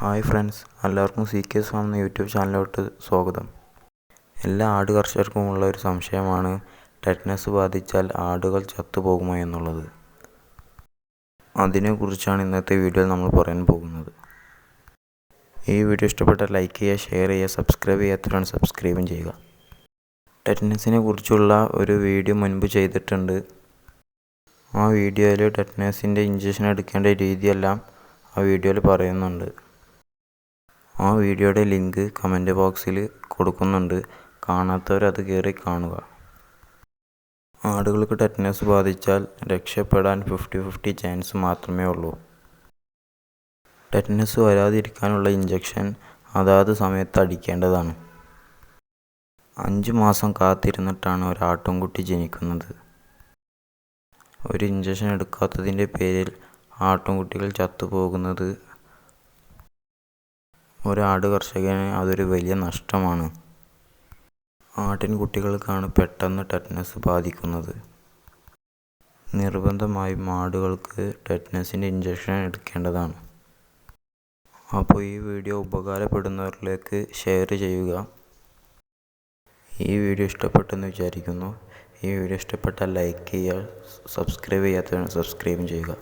Hi friends എല്ലാവർക്കും C K സ്വാം എന്ന യൂട്യൂബ് ചാനലിലോട്ട് സ്വാഗതം. എല്ലാ ആട് കർഷകർക്കും ഉള്ള ഒരു സംശയമാണ് ടെറ്റ്നസ് ബാധിച്ചാൽ ആടുകൾ ചത്തുപോകുമോ എന്നുള്ളത്. അതിനെക്കുറിച്ചാണ് ഇന്നത്തെ വീഡിയോയിൽ നമ്മൾ പറയാൻ പോകുന്നത്. ഈ വീഡിയോ ഇഷ്ടപ്പെട്ടാൽ ലൈക്ക് ചെയ്യുക ഷെയർ ചെയ്യുക സബ്സ്ക്രൈബ് ചെയ്യാത്തവരാണ് സബ്സ്ക്രൈബും ചെയ്യുക. ടെറ്റനസിനെ കുറിച്ചുള്ള ഒരു വീഡിയോ മുൻപ് ചെയ്തിട്ടുണ്ട്. ആ വീഡിയോയിൽ ടെറ്റനസിന്റെ ഇഞ്ചക്ഷൻ എടുക്കേണ്ട രീതിയെല്ലാം ആ വീഡിയോയിൽ പറയുന്നുണ്ട്. ആ വീഡിയോയുടെ ലിങ്ക് കമന്റ് ബോക്സിൽ കൊടുക്കുന്നുണ്ട്. കാണാത്തവരത് കയറി കാണുക. ആടുകൾക്ക് ടെറ്റനസ് ബാധിച്ചാൽ രക്ഷപ്പെടാൻ ഫിഫ്റ്റി ഫിഫ്റ്റി ചാൻസ് മാത്രമേ ഉള്ളൂ. ടെറ്റനസ് വരാതിരിക്കാനുള്ള ഇഞ്ചക്ഷൻ അതാത് സമയത്ത് അടിക്കേണ്ടതാണ്. അഞ്ച് മാസം കാത്തിരുന്നിട്ടാണ് ഒരു ആട്ടിൻകുട്ടി ജനിക്കുന്നത്. ഒരു ഇഞ്ചക്ഷൻ എടുക്കാത്തതിന്റെ പേരിൽ ആട്ടുംകുട്ടികൾ ചത്തുപോകുന്നത് ഒരാട് കർഷകന് അതൊരു വലിയ നഷ്ടമാണ്. ആട്ടിൻകുട്ടികൾക്കാണ് പെട്ടെന്ന് ടെറ്റ്നസ് ബാധിക്കുന്നത്. നിർബന്ധമായും ആടുകൾക്ക് ടെറ്റനസിന്റെ ഇഞ്ചക്ഷൻ എടുക്കേണ്ടതാണ്. അപ്പോൾ ഈ വീഡിയോ ഉപകാരപ്പെടുന്നവരിലേക്ക് ഷെയർ ചെയ്യുക. ഈ വീഡിയോ ഇഷ്ടപ്പെട്ടെന്ന് വിചാരിക്കുന്നു. ഈ വീഡിയോ ഇഷ്ടപ്പെട്ടാൽ ലൈക്ക് ചെയ്യുക സബ്സ്ക്രൈബ് ചെയ്യാത്തവരാണ് സബ്സ്ക്രൈബും ചെയ്യുക.